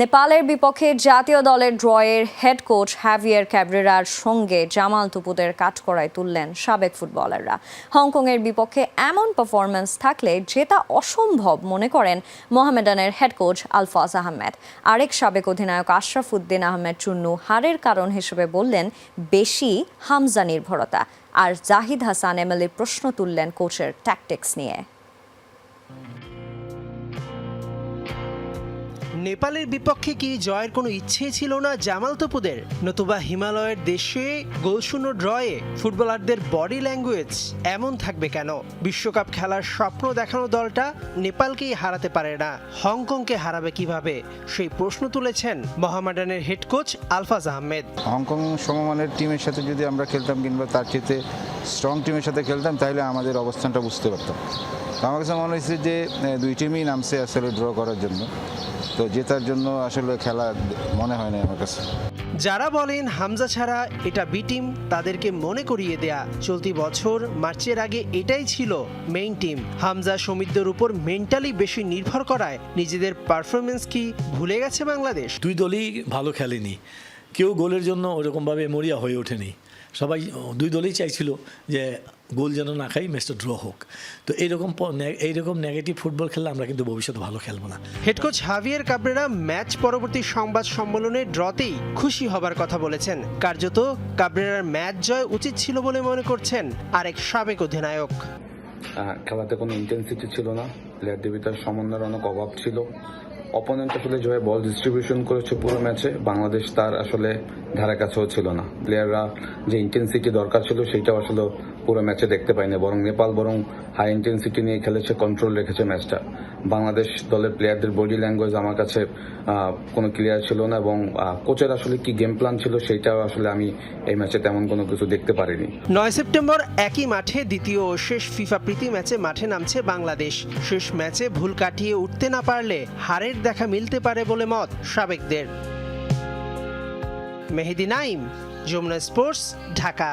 নেপালের বিপক্ষে জাতীয় দলের ড্রয়ের হেড কোচ হ্যাভিয়ার ক্যাব্রেরার সঙ্গে জামাল তুপুদের কাঠকড়ায় তুললেন সাবেক ফুটবলাররা। হংকংয়ের বিপক্ষে এমন পারফরম্যান্স থাকলে জেতা অসম্ভব মনে করেন মোহামেডানের হেড কোচ আলফাজ আহমেদ। আরেক সাবেক অধিনায়ক আশরাফ উদ্দিন আহমেদ চুন্নু হারের কারণ হিসেবে বললেন, বেশি হামজা নির্ভরতা। আর জাহিদ হাসান এমএলএ প্রশ্ন তুললেন কোচের ট্যাকটিক্স নিয়ে। নেপালের বিপক্ষে কি জয়ের কোনো ইচ্ছে ছিল না জামাল তপুদের নতুবা হিমালয়ের দেশে গোলশূন্য ড্রয়ে ফুটবলারদের বডি ল্যাঙ্গুয়েজ এমন থাকবে কেন? বিশ্বকাপ খেলার স্বপ্ন দেখানো দলটা নেপালকেই হারাতে পারে না। হংকংকে হারাবে কীভাবে? সেই প্রশ্ন তুলেছেন মোহামেডানের head coach Alfaz Ahmed. Hong Kong সমমানের টিমের সাথে যদি আমরা খেলতাম কিংবা তার চেয়ে স্ট্রং টিমের সাথে খেলতাম, তাহলে আমাদের অবস্থানটা বুঝতে পারতাম। আমার কাছে মনে হয়েছে যে দুই টিমই নামছে আসলে ড্র করার জন্য। তো জেতার জন্য আসলে খেলা মনে হয় না আমার কাছে। যারা বলেন হামজা ছাড়া এটা বি টিম তাদেরকে মনে করিয়ে দেয়া চলতি বছর মার্চের আগে এটাই ছিল মেইন টিম হামজা সমিতদের উপর মেন্টালি বেশি নির্ভর করায় নিজেদের পারফরমেন্স কি ভুলে গেছে বাংলাদেশ? দুই দলই ভালো খেলেনি। কেউ গোলের জন্য ওরকমভাবে মরিয়া হয়ে ওঠেনি। সবাই দুই দলেই চাইছিল যে গোল যেন না খাই ম্যাচটা ড্র হোক। তো এইরকম এইরকম নেগেটিভ ফুটবল খেললে আমরা কিন্তু ভবিষ্যতে ভালো খেলব না। Head coach Javier Cabrera match পরবর্তী সংবাদ সম্মেলনে ড্রতেই খুশি হবার কথা বলেছেন। কার্যত কাবরেরার ম্যাচ জয় উচিত ছিল বলে মনে করছেন আরেক সাবেক অধিনায়ক। খেলাতে কোনো ইন্টেন্সিটি ছিল না। প্লেয়ারদের দেবিতার সমন্বয়ের অনেক অভাব ছিল। অপোনেন্ট আসলে যেভাবে বল ডিস্ট্রিবিউশন করেছে পুরো ম্যাচে বাংলাদেশ তার আসলে ধারে কাছেও ছিল না। প্লেয়াররা যে ইন্টেন্সিটি দরকার ছিল সেটাও আসলে পুরো ম্যাচে দেখতে পাইনি, বরং নেপাল বরং হাই ইন্টেন্সিটি নিয়ে খেলেছে কন্ট্রোল রেখেছে ম্যাচটা। বাংলাদেশ দলের প্লেয়ারদের বডি ল্যাঙ্গুয়েজ আমার কাছে কোনো ক্লিয়ার ছিল না এবং কোচের আসলে কি গেম প্ল্যান ছিল সেটাও আসলে আমি এই ম্যাচে তেমন কোনো কিছু দেখতে পারিনি। নয় সেপ্টেম্বর একই মাঠে দ্বিতীয় ও শেষ ফিফা প্রীতি ম্যাচে মাঠে নামছে বাংলাদেশ। শেষ ম্যাচে ভুল কাটিয়ে উঠতে না পারলে হারের দেখা মিলতে পারে বলে মত সাবেকদের। মেহেদি নাইম, যমুনা স্পোর্টস, ঢাকা।